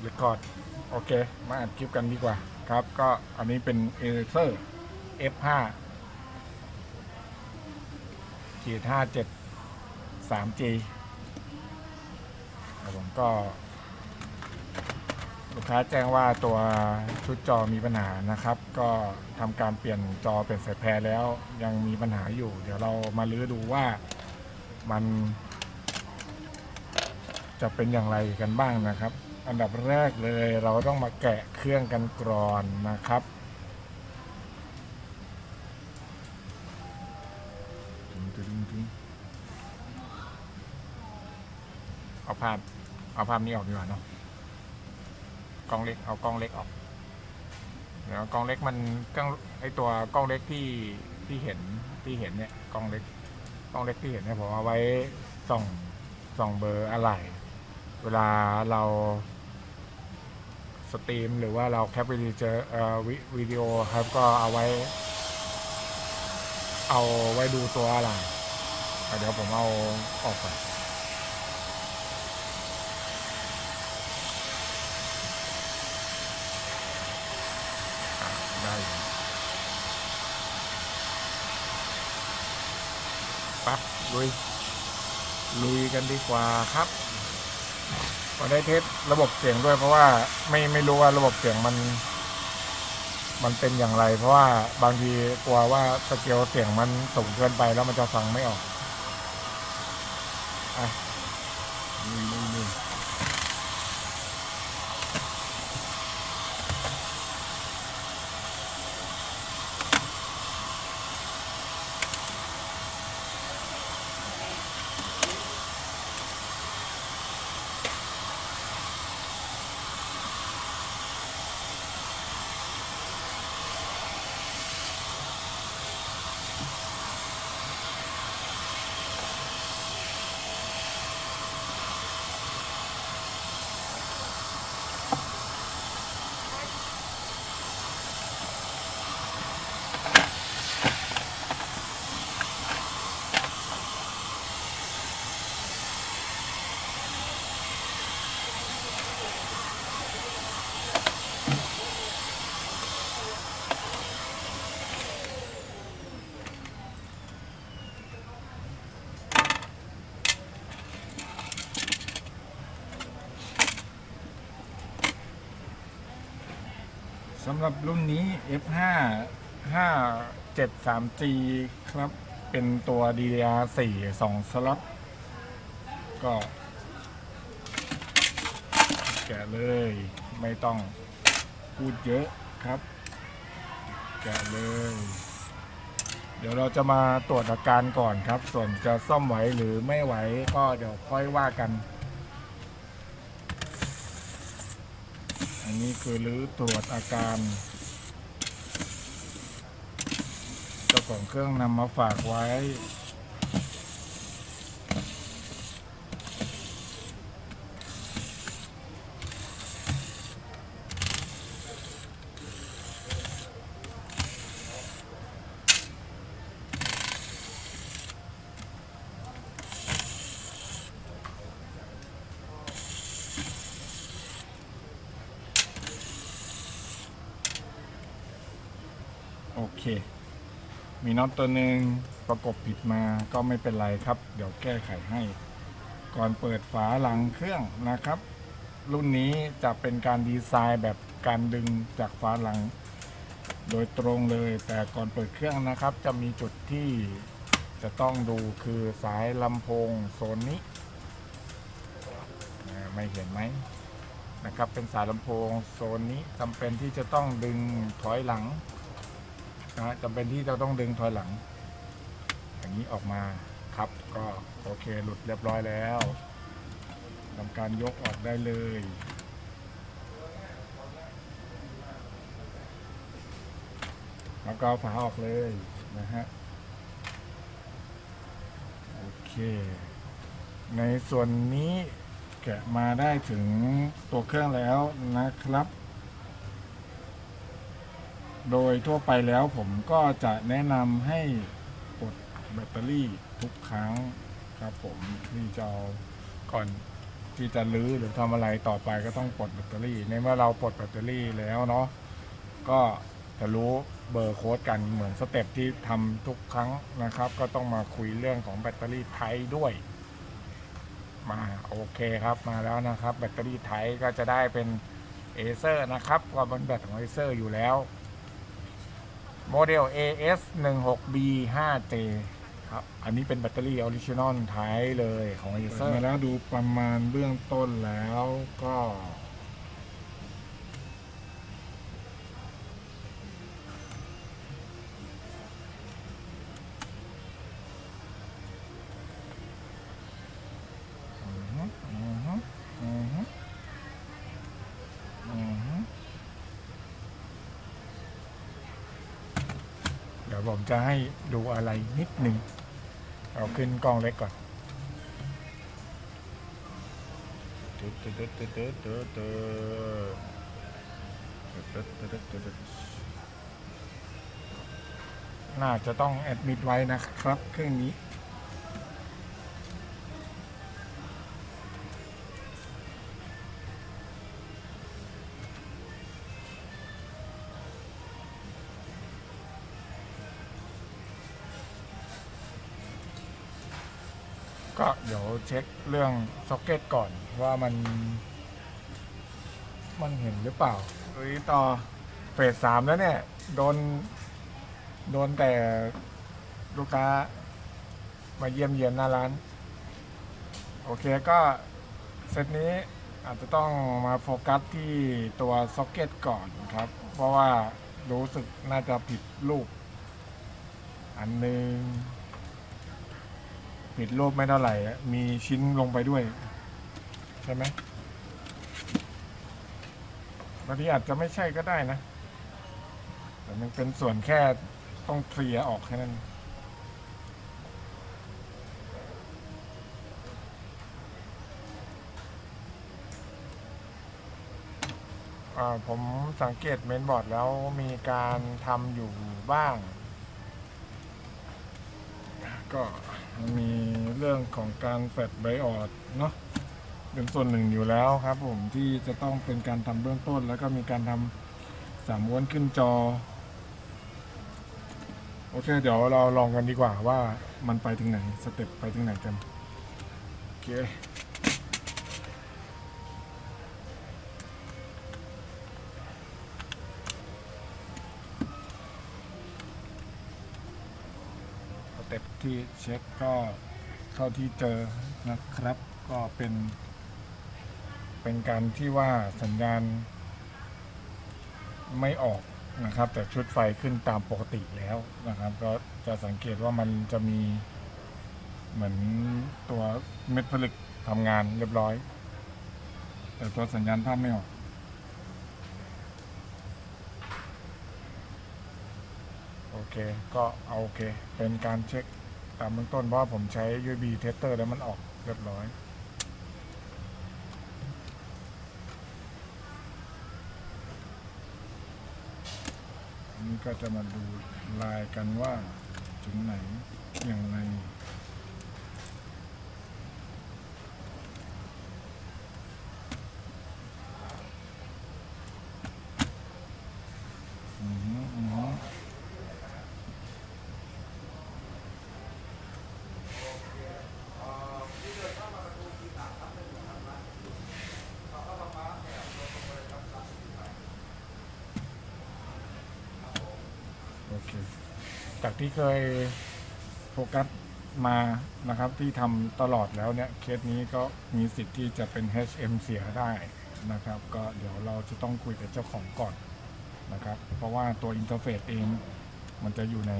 เรคคอร์ดโอเค มาอัดคลิปกันดีกว่าครับ ก็อันนี้เป็นเอเซอร์ F5 ขีด57 3G ผมก็ ลูกค้าแจ้งว่าตัวชุดจอมีปัญหานะครับ ก็ทำการเปลี่ยนจอเป็นสายแพรแล้วยังมีปัญหาอยู่ เดี๋ยวเรามาลื้อดูว่ามันจะเป็นอย่างไรกันบ้างนะครับ อันดับแรกเลยเราต้องมาแกะเครื่องกันก่อนนะครับ เอาภาพเอาภาพนี้ออกดีกว่าเนาะกล้องเล็กเอากล้องเล็กออกเดี๋ยวกล้องเล็กมันกล้องไอตัวกล้องเล็กที่ที่เห็นที่เห็นเนี่ยกล้องเล็กกล้องเล็กที่เห็นเนี่ยผมเอาไว้ส่องส่องเบอร์อะไร เวลาเรา สตรีมหรือว่าเราแคปวิดีโอเจอเอ่อวิดีโอครับก็เอาไว้ เอาไว้ดูตัวอะไรเดี๋ยวผมเอาออกก่อนได้ปั๊บลุยลุยกันดีกว่าครับ พอได้เทสระบบเสียงด้วย เพราะว่าไม่ไม่รู้ว่าระบบเสียงมัน มันเป็นอย่างไร เพราะว่าบางทีกลัวว่าสเกลเสียงมันสูงเกินไปแล้วมันจะฟังไม่ออกอะ สำหรับรุ่นนี้ F5 573G ครับ เป็นตัว DDR4 2สล็อต ก็ แกะเลย ไม่ต้องพูดเยอะครับ แกะเลย เดี๋ยวเราจะมาตรวจอาการก่อนครับ ส่วนจะซ่อมไหวหรือไม่ไหวก็เดี๋ยวค่อยว่ากัน อันนี้คือรื้อตรวจอาการเจ้าของเครื่องนำมาฝากไว้ มีน็อตตัวหนึ่งประกบผิดมาก็ไม่เป็นไรครับ เดี๋ยวแก้ไขให้ ก่อนเปิดฝาหลังเครื่องนะครับ รุ่นนี้จะเป็นการดีไซน์แบบการดึงจากฝาหลัง โดยตรงเลย แต่ก่อนเปิดเครื่องนะครับ จะมีจุดที่จะต้องดูคือสายลำโพงโซนนี้ไม่เห็นไหมนะครับ เป็นสายลำโพงโซนนี้จำเป็นที่จะต้องดึงถอยหลัง นะฮะจำเป็นที่จะต้องดึงถอยหลัง อย่างนี้ออกมาครับก็โอเคหลุดเรียบร้อยแล้วทำการยกออกได้เลยแล้วก็ฝาออกเลยนะฮะโอเค ในส่วนนี้แกะมาได้ถึงตัวเครื่องแล้วนะครับ โดยทั่วไปแล้วผมก็จะแนะนำให้กดแบตเตอรี่ทุกครั้งครับผมที่จะเอาก่อนที่จะรื้อหรือทำอะไรต่อไปก็ต้องปลดแบตเตอรี่ ในเมื่อเราปลดแบตเตอรี่แล้วเนาะก็จะรู้เบอร์โค้ดกันเหมือนสเต็ปที่ทำทุกครั้งนะครับ ก็ต้องมาคุยเรื่องของแบตเตอรี่ไทยด้วย มาโอเคครับมาแล้วนะครับ แบตเตอรี่ไทยก็จะได้เป็นเอเซอร์นะครับก็เป็นแบตของเอเซอร์อยู่แล้ว โมเดล AS 1 6 B 5 J ครับ อันนี้เป็นแบตเตอรี่ออริจินอลไทยเลยของ a อเซอร์มาแล้วดูประมาณเบื้องต้นแล้วก็ อือฮึอือฮึอือฮึอือฮึเดี๋ยว ผมจะให้ดูอะไรนิดหนึ่งเอาขึ้นกล้องเล็กก่อนตึ๊ดตึ๊ดตึ๊ดตึ๊ดตึ๊ดตึ๊ดตึ๊ดตึ๊ดตึ๊ดตึ๊ดตึ๊ดตึ๊ดน่าจะต้องแอดมิดไว้นะครับ เครื่องนี้ ก็เดี๋ยวเช็คเรื่องซ็อกเก็ตก่อนว่ามัน มันเห็นหรือเปล่าเฮ้ยต่อเฟสสามแล้วเนี่ย โดน โดนแต่ลูกค้า มาเยี่ยมเยียนหน้าร้าน โอเคก็เซตนี้อาจจะต้องมาโฟกัสที่ตัวซ็อกเก็ตก่อนครับ เพราะว่ารู้สึกน่าจะผิดรูป อันหนึ่ง ผิดรูปไม่เท่าไหร่ มีชิ้นลงไปด้วย ใช่ไหมบางทีอาจจะไม่ใช่ก็ได้นะ แต่มันเป็นส่วนแค่ต้องเคลียร์ออกแค่นั้นผมสังเกตเมนบอร์ดแล้วมีการทำอยู่บ้าง ก็ มีเรื่องของการแฟดไบออดเนาะเป็นส่วนหนึ่งอยู่แล้วครับผมที่จะต้องเป็นการทำเบื้องต้น แล้วก็มีการทำสามม้วนขึ้นจอ โอเค เดี๋ยวเราลองกันดีกว่าว่ามันไปถึงไหน สเต็ปไปถึงไหนกัน โอเค สเต็ป ที่เช็คก็เท่าที่เจอนะครับ ก็เป็น เป็นการที่ว่าสัญญาณ ไม่ออกนะครับ แต่ชุดไฟขึ้นตามปกติแล้วนะครับ ก็จะสังเกตว่ามันจะมีเหมือนตัวเม็ดผลึกทำงานเรียบร้อย แต่ตัวสัญญาณภาพไม่ออกโอเค ก็เอาโอเค เป็นการเช็ค ตามเบื้องต้นเพราะว่าผมใช้ USB tester แล้วมันออกเรียบร้อย นี่ก็จะมาดูลายกันว่าถึงไหนอย่างไร อือฮึอือฮึโอเค จาก ที่เคยโฟกัสมานะครับที่ทำตลอดแล้วเนี่ยเคสนี้ก็มีสิทธิ์ที่จะเป็น HM เสียได้นะครับ ก็เดี๋ยวเราจะต้องคุยกับเจ้าของก่อนนะครับ เพราะว่าตัวอินเทอร์เฟซเองมันจะอยู่ใน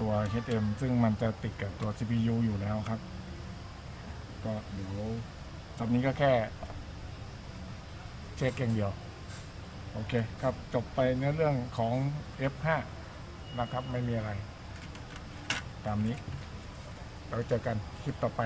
ตัว HM ซึ่งมันจะติดกับตัว CPU อยู่แล้วครับ ก็เดี๋ยวตอนนี้ก็แค่เช็คอย่างเดียว โอเคครับ จบไปในเรื่องของ F5 นะครับ ไม่มีอะไร ตามนี้ เราเจอกันคลิปต่อไป